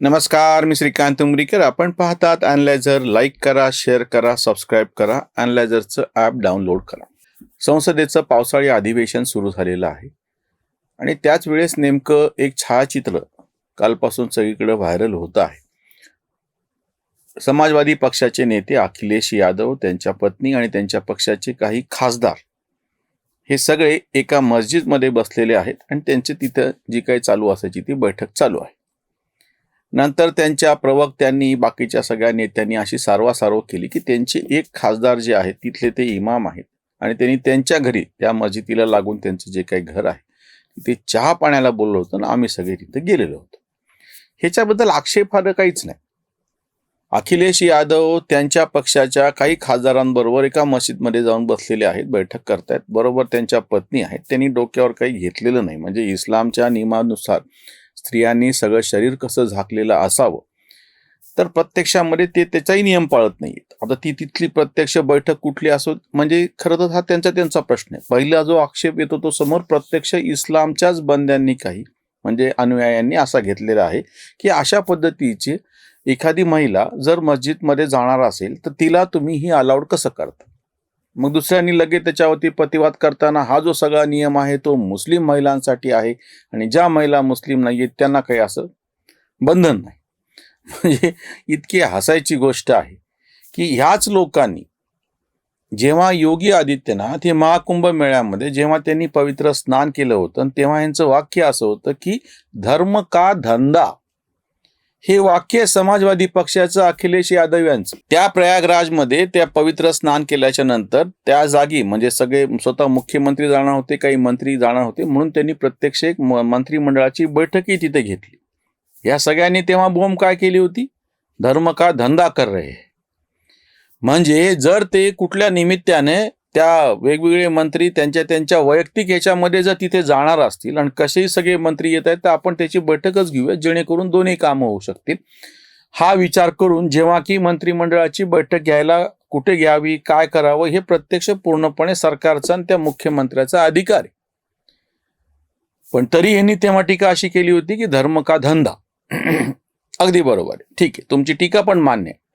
नमस्कार मी श्रीकांत उमरीकर. आपण पाहतात अनलायझर लाईक करा शेअर करा सबस्क्राईब करा अनलायझरचं ॲप डाउनलोड करा. संसदेचं पावसाळी अधिवेशन सुरू झालेलं आहे. आणि त्याच वेळेस नेमकं एक छायाचित्र कालपासून सगळीकडे व्हायरल होतं आहे. समाजवादी पक्षाचे नेते अखिलेश यादव त्यांच्या पत्नी आणि त्यांच्या पक्षाचे काही खासदार हे सगळे एका मस्जिदमध्ये बसलेले आहेत आणि त्यांची तिथं जी काही चालू असायची ती बैठक चालू आहे. नंतर त्यांच्या प्रवक्त्यांनी बाकीच्या सगळ्या नेत्यांनी अशी सारवासारव केली की त्यांचे एक खासदार जे आहेत तिथले ते इमाम आहेत. आणि त्यांनी त्यांच्या घरी त्या मस्जिदीला लागून त्यांचं जे काही घर आहे ते चहा पाण्याला बोललो होतं ना आम्ही सगळे तिथे गेलेलो होतो. ह्याच्याबद्दल आक्षेपार्ह काहीच नाही. अखिलेश यादव त्यांच्या पक्षाच्या काही खासदारांबरोबर एका मस्जिदमध्ये जाऊन बसलेले आहेत बैठक करतायत. बरोबर त्यांच्या पत्नी आहेत. त्यांनी डोक्यावर काही घेतलेलं नाही. म्हणजे इस्लामच्या नियमानुसार स्त्रियांनी सगळं शरीर कसं झाकलेलं असावं? तर प्रत्यक्षामध्ये ते त्याचाही नियम पाळत नाहीत आता ती तिथली प्रत्यक्ष बैठक कुठली असो म्हणजे खरं तर हा त्यांचा त्यांचा प्रश्न आहे. पहिला जो आक्षेप येतो तो समोर प्रत्यक्ष इस्लामच्याच बंद्यांनी काही म्हणजे अनुयायांनी असा घेतलेला आहे की अशा पद्धतीची एखादी महिला जर मस्जिदमध्ये जाणार असेल तर तिला तुम्ही ही अलाउड कसं करता? मग दुसऱ्यांनी लगेच त्याच्यावरती प्रतिवाद करताना हा जो सगळा नियम आहे तो मुस्लिम महिलांसाठी आहे आणि ज्या महिला मुस्लिम नाही आहेत त्यांना काही असं बंधन नाही. म्हणजे इतकी हसायची गोष्ट आहे की ह्याच लोकांनी जेव्हा योगी आदित्यनाथ हे महाकुंभ मेळ्यामध्ये जेव्हा त्यांनी पवित्र स्नान केलं होतं आणि तेव्हा यांचं वाक्य असं होतं की धर्म का धंदा? हे वाक्य समाजवादी पक्षाचं अखिलेश यादव यांचं. त्या प्रयागराजमध्ये त्या पवित्र स्नान केल्याच्यानंतर त्या जागी म्हणजे सगळे स्वतः मुख्यमंत्री जाणार होते काही मंत्री जाणार होते म्हणून त्यांनी प्रत्यक्ष एक मंत्रिमंडळाची बैठकही तिथे घेतली. या सगळ्यांनी तेव्हा बोंब काय केली होती? धर्म का धंदा कर रहे म्हणजे जर ते कुठल्या निमित्ताने त्या वेगवेगळे मंत्री त्यांच्या त्यांच्या वैयक्तिक याच्यामध्ये जर तिथे जाणार असतील आणि कसेही सगळे मंत्री येत आहेत तर आपण त्याची बैठकच घेऊया जेणेकरून दोन्ही कामं होऊ शकतील. हा विचार करून जेव्हा की मंत्रिमंडळाची बैठक घ्यायला कुठे घ्यावी काय करावं हे प्रत्यक्ष पूर्णपणे सरकारचा आणि त्या मुख्यमंत्र्याचा अधिकार आहे. पण तरी यांनी तेव्हा टीका अशी केली होती की धर्म का धंदा. अगदी बरोबर आहे. ठीक आहे. तुमची टीका पण मान्य आहे.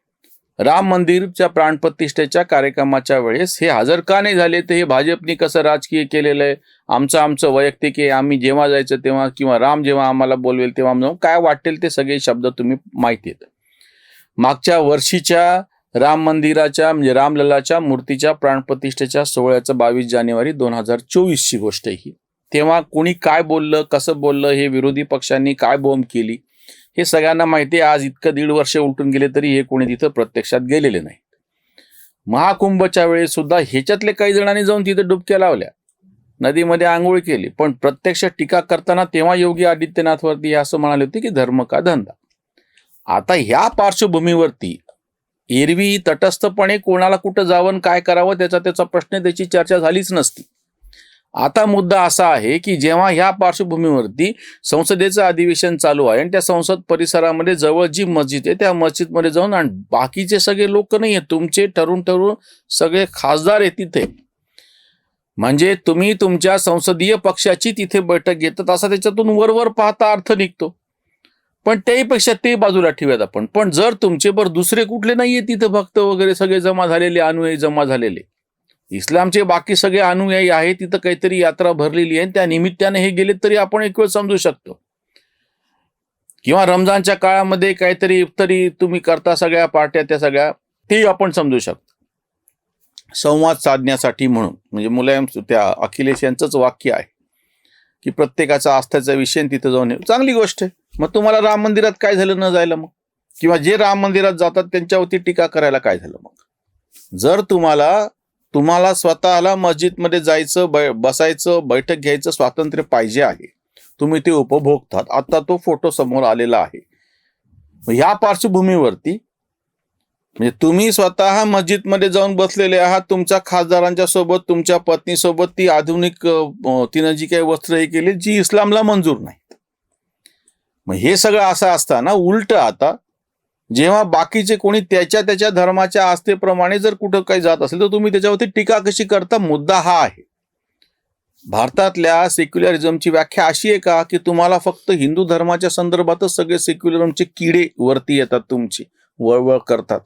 राम मंदिरच्या प्राणप्रतिष्ठेच्या कार्यक्रमाच्या वेळेस हे हजर का नाही झाले? तर हे भाजपनी कसं राजकीय केलेलं आहे? आमचं आमचं वैयक्तिक आहे. आम्ही जेव्हा जायचं तेव्हा किंवा राम जेव्हा आम्हाला बोलवेल तेव्हा आम्ही काय वाटेल ते सगळे शब्द तुम्ही माहिती आहेत. मागच्या वर्षीच्या राम मंदिराच्या म्हणजे रामललाच्या मूर्तीच्या प्राणप्रतिष्ठेच्या सोहळ्याचं बावीस जानेवारी दोन हजार चोवीसची गोष्ट ही. तेव्हा कोणी काय बोललं कसं बोललं हे विरोधी पक्षांनी काय बोंब केली? हे सगळ्यांना माहिती आहे आज इतकं दीड वर्ष उलटून गेले तरी हे कोणी तिथं प्रत्यक्षात गेलेले नाही. महाकुंभच्या वेळेस सुद्धा ह्याच्यातले काही जणांनी जाऊन तिथे डुबक्या लावल्या. नदीमध्ये आंघोळ केली पण प्रत्यक्ष टीका करताना तेव्हा योगी आदित्यनाथवरती हे असं म्हणाले होते की धर्म का धंदा? आता ह्या पार्श्वभूमीवरती एरवी तटस्थपणे कोणाला कुठं जावं काय करावं त्याचा त्याचा प्रश्न त्याची चर्चा झालीच नसती. आता मुद्दा असा आहे की जेव्हा ह्या पार्श्वभूमीवरती संसदेचं अधिवेशन चालू आहे आणि त्या संसद परिसरामध्ये जवळ जी मस्जिद आहे त्या मस्जिदमध्ये जाऊन आणि बाकीचे सगळे लोक नाही आहेत तुमचे ठरून ठरून सगळे खासदार आहेत तिथे. म्हणजे तुम्ही तुमच्या संसदीय पक्षाची तिथे बैठक घेतात असा त्याच्यातून वरवर पाहता अर्थ निघतो. पण त्याहीपेक्षा ते बाजूला ठेवूयात आपण. पण जर तुमचे बरं दुसरे कुठले नाहीये तिथे भक्त वगैरे सगळे जमा झालेले अनुयायी जमा झालेले इस्लामचे बाकी सगळे अनुयायी आहेत तिथं काहीतरी यात्रा भरलेली आहे त्या निमित्ताने हे गेले तरी आपण एक वेळ समजू शकतो. किंवा रमजानच्या काळामध्ये काहीतरी इफ्तरी तुम्ही करता सगळ्या पार्ट्या त्या सगळ्या ते आपण समजू शकतो. संवाद साधण्यासाठी म्हणून म्हणजे मुलायम त्या अखिलेश यांचंच वाक्य आहे की प्रत्येकाचा आस्थाचा विषय तिथं जाऊन येऊ. चांगली गोष्ट आहे. मग तुम्हाला राम मंदिरात काय झालं न जायला मग? किंवा जे राम मंदिरात जातात त्यांच्यावरती टीका करायला काय झालं मग? जर तुम्हाला तुम्हाला स्वतःला मस्जिदमध्ये जायचं बै बसायचं बैठक घ्यायचं स्वातंत्र्य पाहिजे आहे. तुम्ही ते उपभोगतात. आता तो फोटो समोर आलेला आहे. या ह्या पार्श्वभूमीवरती म्हणजे तुम्ही स्वतः मस्जिदमध्ये जाऊन बसलेले आहात. तुमच्या खासदारांच्या सोबत तुमच्या पत्नीसोबत ती आधुनिक तिनं जी काही वस्त्र हे केली जी इस्लामला मंजूर नाहीत. मग हे सगळं असं असताना उलट आता जेव्हा बाकीचे कोणी त्याच्या त्याच्या धर्माच्या आस्थेप्रमाणे जर कुठं काही जात असेल तर तुम्ही त्याच्यावरती टीका कशी करता? मुद्दा हा आहे. भारतातल्या सेक्युलरिझमची व्याख्या अशी आहे का की तुम्हाला फक्त हिंदू धर्माच्या संदर्भातच सगळे सेक्युलरिझमचे किडे वरती येतात तुमची वळवळ करतात.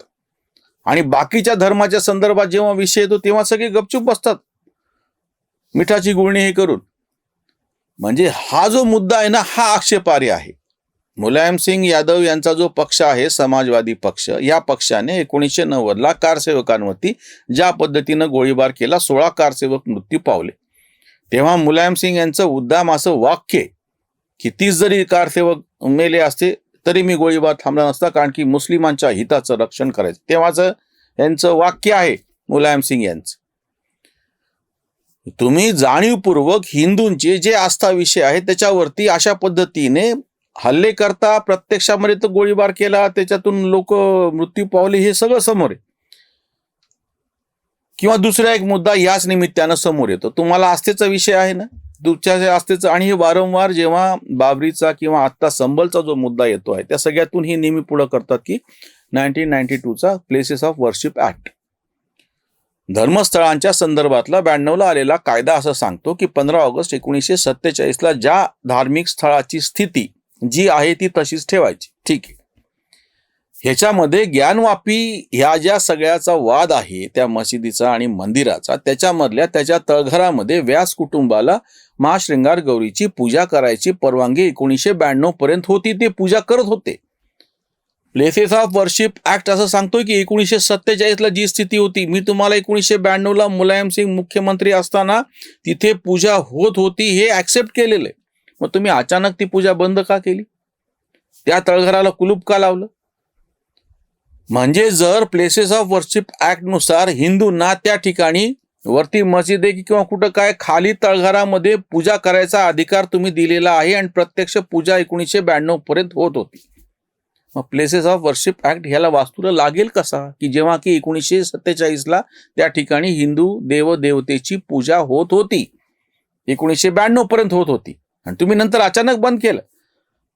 आणि बाकीच्या धर्माच्या संदर्भात जेव्हा विषय येतो तेव्हा सगळे गपचूप बसतात. मिठाची गुळणी हे करून. म्हणजे हा जो मुद्दा आहे ना हा आक्षेपार्ह आहे. मुलायम सिंग यादव यांचा जो पक्ष आहे समाजवादी पक्ष या पक्षाने एकोणीसशे नव्वदला कारसेवकांवरती ज्या पद्धतीनं गोळीबार केला सोळा कारसेवक मृत्यू पावले. तेव्हा मुलायम सिंग यांचं उद्दाम असं वाक्य की तीस जरी कारसेवक मेले असते तरी मी गोळीबार थांबला नसता कारण की मुस्लिमांच्या हिताचं रक्षण करायचं. तेव्हाचं यांचं वाक्य आहे मुलायम सिंग यांचं. तुम्ही जाणीवपूर्वक हिंदूंचे जे आस्था विषय आहे त्याच्यावरती अशा पद्धतीने हल्ले करता प्रत्यक्षामध्ये तर गोळीबार केला त्याच्यातून लोक मृत्यू पावले हे सगळं समोर आहे. किंवा दुसरा एक मुद्दा याच निमित्तानं समोर येतो. तुम्हाला आस्थेचा विषय आहे ना? तुमच्या आस्थेचा आणि हे वारंवार जेव्हा बाबरीचा किंवा आत्ता संबलचा जो मुद्दा येतो आहे त्या सगळ्यातून हे नेहमी पुढं करतात की नाईन्टीन नाईन्टी टूचा प्लेसेस ऑफ वर्शिप ऍक्ट धर्मस्थळांच्या संदर्भातला ब्याण्णवला आलेला कायदा असं सांगतो की पंधरा ऑगस्ट एकोणीसशे सत्तेचाळीसला ज्या धार्मिक स्थळाची स्थिती जी आहे ती तशीच ठेवायची. ठीक आहे. ह्याच्यामध्ये ज्ञानवापी ह्या ज्या सगळ्याचा वाद आहे त्या मशिदीचा आणि मंदिराचा त्याच्यामधल्या त्याच्या तळघरामध्ये व्यास कुटुंबाला महाशृंगार गौरीची पूजा करायची परवानगी एकोणीसशे ब्याण्णव पर्यंत होती ते पूजा करत होते. प्लेसेस ऑफ वर्शिप ऍक्ट असं सांगतोय की एकोणीसशे सत्तेचाळीसला जी स्थिती होती मी तुम्हाला एकोणीसशे ब्याण्णवला मुलायम सिंग मुख्यमंत्री असताना तिथे पूजा होत होती हे ऍक्सेप्ट केलेलं आहे. मग तुम्ही अचानक ती पूजा बंद का केली? त्या तळघराला कुलूप का लावलं? म्हणजे जर प्लेसेस ऑफ वर्शिप ऍक्टनुसार हिंदूंना त्या ठिकाणी वरती मस्जिद आहे किंवा कुठं काय खाली तळघरामध्ये पूजा करायचा अधिकार तुम्ही दिलेला आहे आणि प्रत्यक्ष पूजा एकोणीसशे ब्याण्णव पर्यंत होत होती. मग प्लेसेस ऑफ वर्शिप ऍक्ट ह्याला वास्तूला लागेल कसा? की जेव्हा की एकोणीसशे सत्तेचाळीसला त्या ठिकाणी हिंदू देवदेवतेची पूजा होत होती. एकोणीसशे ब्याण्णव पर्यंत होत होती. आणि तुम्ही नंतर अचानक बंद केलं.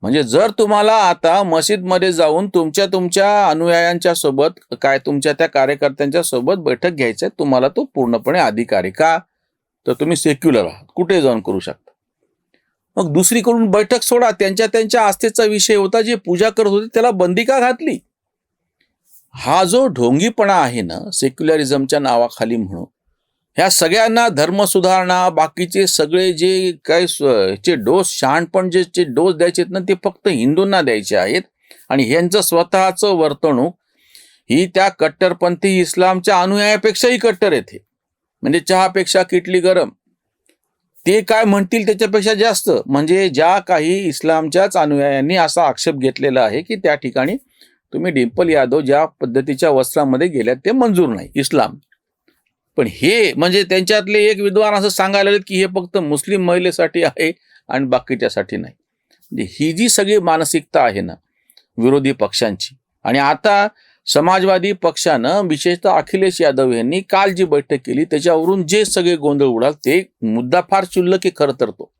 म्हणजे जर तुम्हाला आता मशीदमध्ये जाऊन तुमच्या तुमच्या अनुयायांच्या सोबत काय तुमच्या त्या कार्यकर्त्यांच्या सोबत बैठक घ्यायचं आहे तुम्हाला तो पूर्णपणे अधिकारी का? तर तुम्ही सेक्युलर आहात कुठे जाऊन करू शकता. मग दुसरीकडून बैठक सोडा त्यांच्या त्यांच्या आस्थेचा विषय होता जे पूजा करत होते त्याला बंदी का घातली? हा जो ढोंगीपणा आहे ना सेक्युलरिझमच्या नावाखाली म्हणून ह्या सगळ्यांना धर्म सुधारणा बाकीचे सगळे जे काय चे डोस शहाणपण जे चे डोस द्यायचे आहेत ना ते फक्त हिंदूंना द्यायचे आहेत. आणि ह्यांचं स्वतःचं वर्तणूक ही त्या कट्टरपंथी इस्लामच्या अनुयायापेक्षाही कट्टर येते म्हणजे चहापेक्षा किटली गरम. ते काय म्हणतील त्याच्यापेक्षा जास्त. म्हणजे ज्या काही इस्लामच्याच अनुयायांनी असा आक्षेप घेतलेला आहे की त्या ठिकाणी तुम्ही डिंपल यादव ज्या पद्धतीच्या वस्त्रामध्ये गेल्यात ते मंजूर नाही इस्लाम. पण हे म्हणजे त्यांच्यातले एक विद्वान असं सांगायला की हे फक्त मुस्लिम महिलेसाठी आहे आणि बाकीच्यासाठी नाही. म्हणजे ही जी सगळी मानसिकता आहे ना विरोधी पक्षांची आणि आता समाजवादी पक्षानं विशेषतः अखिलेश यादव यांनी काल जी बैठक केली त्याच्यावरून जे सगळे गोंधळ उडाल ते मुद्दा फार क्षुल्लक आहे खरं तर तो.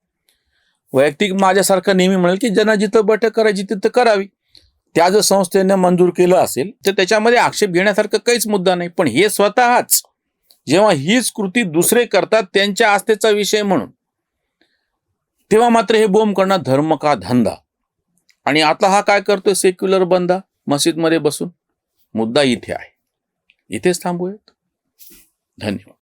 वैयक्तिक माझ्यासारखं नेहमी म्हणेल की ज्यांना जिथं बैठक करायची तिथं करावी. त्या जर संस्थेनं मंजूर केलं असेल तर त्याच्यामध्ये आक्षेप घेण्यासारखं काहीच मुद्दा नाही पण हे स्वतःच जेव्हा हीच कृती दुसरे करतात त्यांच्या आस्थेचा विषय म्हणून. तेव्हा मात्र हे बोंब करणं धर्म का धंदा? आणि आता हा काय करतोय सेक्युलर बंदा? मस्जिदमध्ये बसून? मुद्दा इथे आहे. इथेच थांबूयात. धन्यवाद.